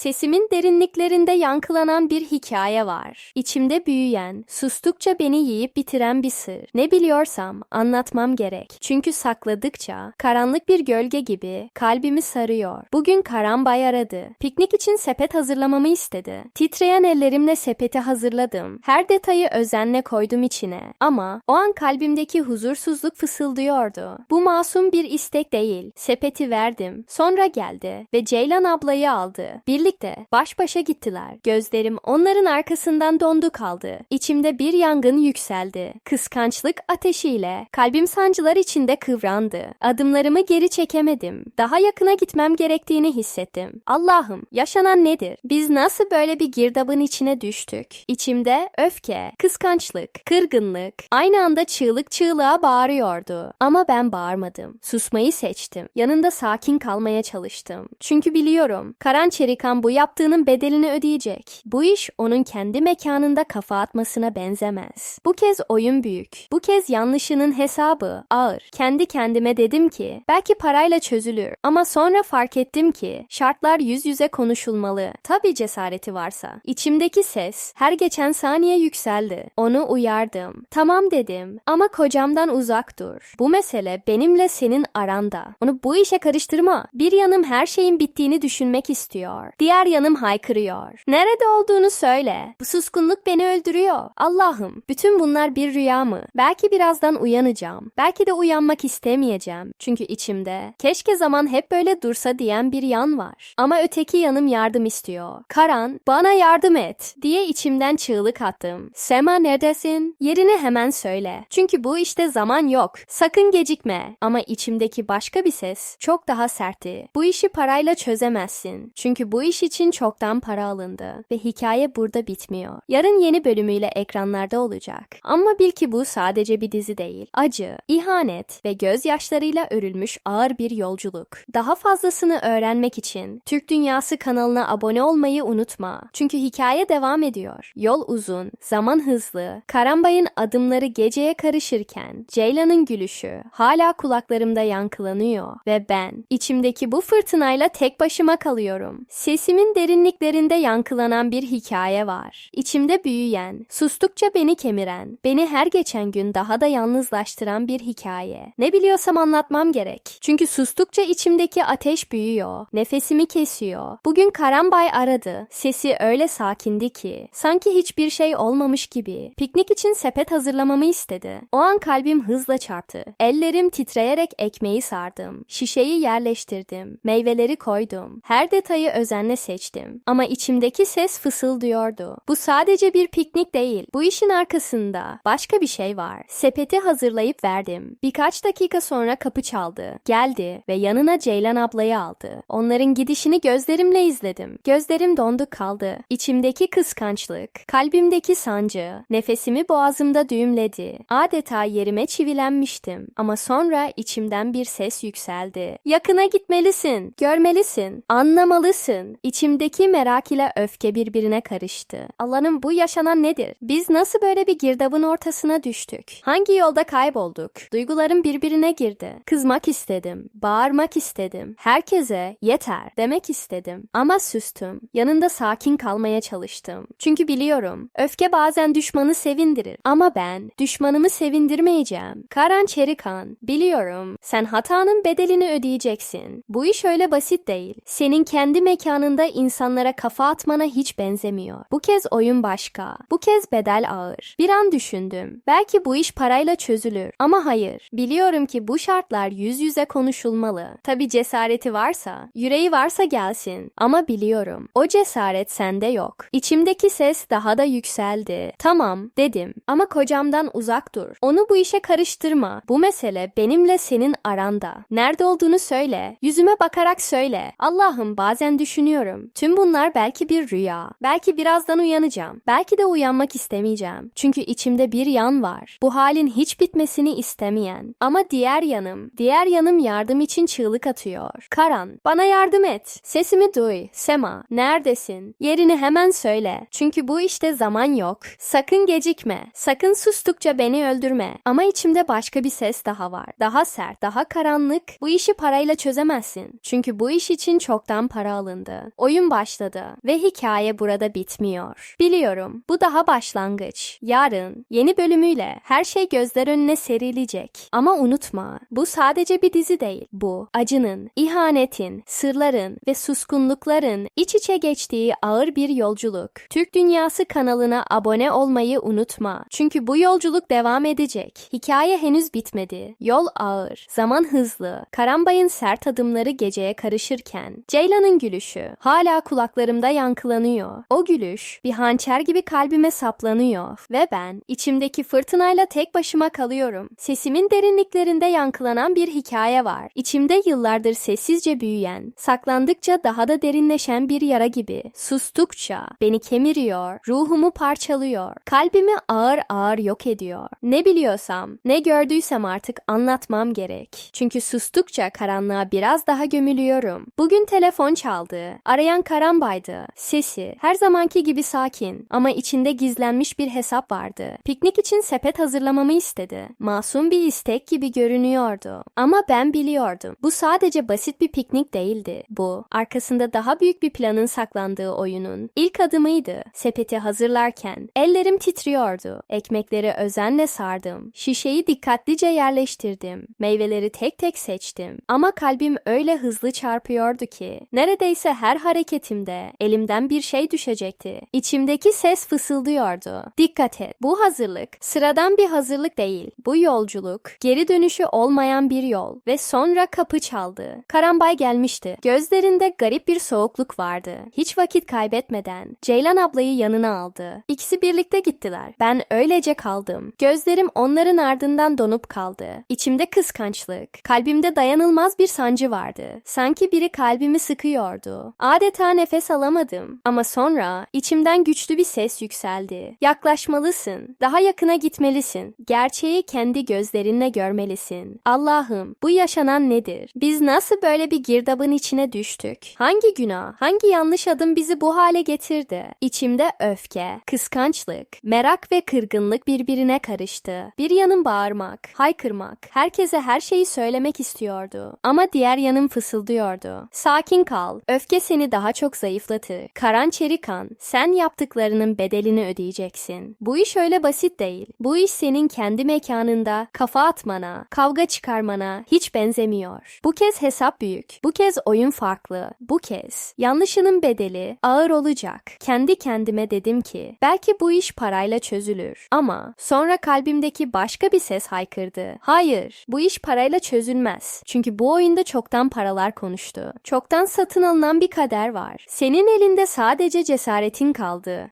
Sesimin derinliklerinde yankılanan bir hikaye var. İçimde büyüyen, sustukça beni yiyip bitiren bir sır. Ne biliyorsam anlatmam gerek. Çünkü sakladıkça karanlık bir gölge gibi kalbimi sarıyor. Bugün Karambay aradı. Piknik için sepet hazırlamamı istedi. Titreyen ellerimle sepeti hazırladım. Her detayı özenle koydum içine. Ama o an kalbimdeki huzursuzluk fısıldıyordu. Bu masum bir istek değil. Sepeti verdim. Sonra geldi ve Ceylan ablayı aldı. Birlikte baş başa gittiler. Gözlerim onların arkasından dondu kaldı. İçimde bir yangın yükseldi. Kıskançlık ateşiyle kalbim sancılar içinde kıvrandı. Adımlarımı geri çekemedim. Daha yakına gitmem gerektiğini hissettim. Allah'ım yaşanan nedir? Biz nasıl böyle bir girdabın içine düştük? İçimde öfke, kıskançlık, kırgınlık aynı anda çığlık çığlığa bağırıyordu. Ama ben bağırmadım. Susmayı seçtim. Yanında sakin kalmaya çalıştım. Çünkü biliyorum Karan Çerikan bu yaptığının bedelini ödeyecek. Bu iş onun kendi mekanında kafa atmasına benzemez. Bu kez oyun büyük. Bu kez yanlışının hesabı ağır. Kendi kendime dedim ki belki parayla çözülür. Ama sonra fark ettim ki şartlar yüz yüze konuşulmalı. Tabii cesareti varsa. İçimdeki ses her geçen saniye yükseldi. Onu uyardım. Tamam dedim ama kocamdan uzak dur. Bu mesele benimle senin aranda. Onu bu işe karıştırma. Bir yanım her şeyin bittiğini düşünmek istiyor. Diğer yanım haykırıyor. Nerede olduğunu söyle. Bu suskunluk beni öldürüyor. Allah'ım bütün bunlar bir rüya mı? Belki birazdan uyanacağım. Belki de uyanmak istemeyeceğim. Çünkü içimde keşke zaman hep böyle dursa diyen bir yan var. Ama öteki yanım yardım istiyor. Karan bana yardım et diye içimden çığlık attım. Sema neredesin? Yerini hemen söyle. Çünkü bu işte zaman yok. Sakın gecikme. Ama içimdeki başka bir ses çok daha sertti. Bu işi parayla çözemezsin. Çünkü bu iş için çoktan para alındı. Ve hikaye burada bitmiyor. Yarın yeni bölümüyle ekranlarda olacak. Ama bil ki bu sadece bir dizi değil. Acı, ihanet ve gözyaşlarıyla örülmüş ağır bir yolculuk. Daha fazlasını öğrenmek için Türk Dünyası kanalına abone olmayı unutma. Çünkü hikaye devam ediyor. Yol uzun, zaman hızlı. Karambay'ın adımları geceye karışırken Ceylan'ın gülüşü hala kulaklarımda yankılanıyor ve ben içimdeki bu fırtınayla tek başıma kalıyorum. Sesimin derinliklerinde yankılanan bir hikaye var. İçimde büyüyen, sustukça beni kemiren, beni her geçen gün daha da yalnızlaştıran bir hikaye. Ne biliyorsam anlatmam gerek. Çünkü sustukça içimdeki ateş büyüyor, nefesimi kesiyor. Bugün Karambay aradı. Sesi öyle sakindi ki, sanki hiçbir şey olmamış gibi. Piknik için sepet hazırlamamı istedi. O an kalbim hızla çarptı. Ellerim titreyerek ekmeği sardım. Şişeyi yerleştirdim. Meyveleri koydum. Her detayı özenle seçtim. Ama içimdeki ses fısıldıyordu. Bu sadece bir piknik değil. Bu işin arkasında başka bir şey var. Sepeti hazırlayıp verdim. Birkaç dakika sonra kapı çaldı. Geldi ve yanına Ceylan ablayı aldı. Onların gidişini gözlerimle izledim. Gözlerim dondu kaldı. İçimdeki kıskançlık, kalbimdeki sancı, nefesimi boğazımda düğümledi. Adeta yerime çivilenmiştim. Ama sonra içimden bir ses yükseldi. Yakına gitmelisin, görmelisin, anlamalısın. İçimdeki merak ile öfke birbirine karıştı. Allah'ım bu yaşanan nedir? Biz nasıl böyle bir girdabın ortasına düştük? Hangi yolda kaybolduk? Duygularım birbirine girdi. Kızmak istedim, bağırmak istedim. Herkese yeter demek istedim. Ama sustum. Yanında sakin kalmaya çalıştım. Çünkü biliyorum öfke bazen düşmanı sevindirir. Ama ben düşmanımı sevindirmeyeceğim. Karan Çerikan, biliyorum sen hatanın bedelini ödeyeceksin. Bu iş öyle basit değil. Senin kendi mekanında insanlara kafa atmana hiç benzemiyor. Bu kez oyun başka. Bu kez bedel ağır. Bir an düşündüm. Belki bu iş parayla çözülür. Ama hayır. Biliyorum ki bu şartlar yüz yüze konuşulmalı. Tabi cesareti varsa, yüreği varsa gelsin. Ama biliyorum. O cesaret sende yok. İçimdeki ses daha da yükseldi. Tamam dedim. Ama kocamdan uzak dur. Onu bu işe karıştırma. Bu mesele benimle senin aranda. Nerede olduğunu söyle. Yüzüme bakarak söyle. Allah'ım bazen düşünüyorum. Tüm bunlar belki bir rüya. Belki birazdan uyanacağım. Belki de uyanmak istemeyeceğim. Çünkü içimde bir yan var. Bu halin hiç bitmesini istemeyen. Ama diğer yanım, diğer yanım yardım için çığlık atıyor. Karan, bana yardım et. Sesimi duy. Sema, neredesin? Yerini hemen söyle. Çünkü bu işte zaman yok. Sakın gecikme. Sakın sustukça beni öldürme. Ama içimde başka bir ses daha var. Daha sert, daha karanlık. Bu işi parayla çözemezsin. Çünkü bu iş için çoktan para alındı. Oyun başladı ve hikaye burada bitmiyor. Biliyorum bu daha başlangıç. Yarın yeni bölümüyle her şey gözler önüne serilecek. Ama unutma bu sadece bir dizi değil. Bu acının, ihanetin, sırların ve suskunlukların iç içe geçtiği ağır bir yolculuk. Türk Dünyası kanalına abone olmayı unutma. Çünkü bu yolculuk devam edecek. Hikaye henüz bitmedi. Yol ağır, zaman hızlı. Karambay'ın sert adımları geceye karışırken Ceylan'ın gülüşü hala kulaklarımda yankılanıyor. O gülüş bir hançer gibi kalbime saplanıyor ve ben içimdeki fırtınayla tek başıma kalıyorum. Sesimin derinliklerinde yankılanan bir hikaye var. İçimde yıllardır sessizce büyüyen, saklandıkça daha da derinleşen bir yara gibi. Sustukça beni kemiriyor, ruhumu parçalıyor, kalbimi ağır ağır yok ediyor. Ne biliyorsam, ne gördüysem artık anlatmam gerek. Çünkü sustukça karanlığa biraz daha gömülüyorum. Bugün telefon çaldı. Arayan Karambay'dı. Sesi her zamanki gibi sakin ama içinde gizlenmiş bir hesap vardı. Piknik için sepet hazırlamamı istedi. Masum bir istek gibi görünüyordu. Ama ben biliyordum. Bu sadece basit bir piknik değildi. Bu, arkasında daha büyük bir planın saklandığı oyunun ilk adımıydı. Sepeti hazırlarken ellerim titriyordu. Ekmekleri özenle sardım. Şişeyi dikkatlice yerleştirdim. Meyveleri tek tek seçtim. Ama kalbim öyle hızlı çarpıyordu ki neredeyse her hareketimde elimden bir şey düşecekti. İçimdeki ses fısıldıyordu. Dikkat et. Bu hazırlık sıradan bir hazırlık değil. Bu yolculuk geri dönüşü olmayan bir yol ve sonra kapı çaldı. Karambay gelmişti. Gözlerinde garip bir soğukluk vardı. Hiç vakit kaybetmeden Ceylan ablayı yanına aldı. İkisi birlikte gittiler. Ben öylece kaldım. Gözlerim onların ardından donup kaldı. İçimde kıskançlık, kalbimde dayanılmaz bir sancı vardı. Sanki biri kalbimi sıkıyordu. Adeta nefes alamadım. Ama sonra içimden güçlü bir ses yükseldi. Yaklaşmalısın. Daha yakına gitmelisin. Gerçeği kendi gözlerinle görmelisin. Allah'ım bu yaşanan nedir? Biz nasıl böyle bir girdabın içine düştük? Hangi günah, hangi yanlış adım bizi bu hale getirdi? İçimde öfke, kıskançlık, merak ve kırgınlık birbirine karıştı. Bir yanım bağırmak, haykırmak, herkese her şeyi söylemek istiyordu. Ama diğer yanım fısıldıyordu. Sakin kal, öfke seni daha çok zayıflatır. Karan Çerikan, sen yaptıklarının bedelini ödeyeceksin. Bu iş öyle basit değil. Bu iş senin kendi mekanında kafa atmana, kavga çıkarmana hiç benzemiyor. Bu kez hesap büyük. Bu kez oyun farklı. Bu kez yanlışının bedeli ağır olacak. Kendi kendime dedim ki belki bu iş parayla çözülür. Ama sonra kalbimdeki başka bir ses haykırdı. Hayır, bu iş parayla çözülmez. Çünkü bu oyunda çoktan paralar konuştu. Çoktan satın alınan bir kader var. Senin elinde sadece cesaretin kaldı.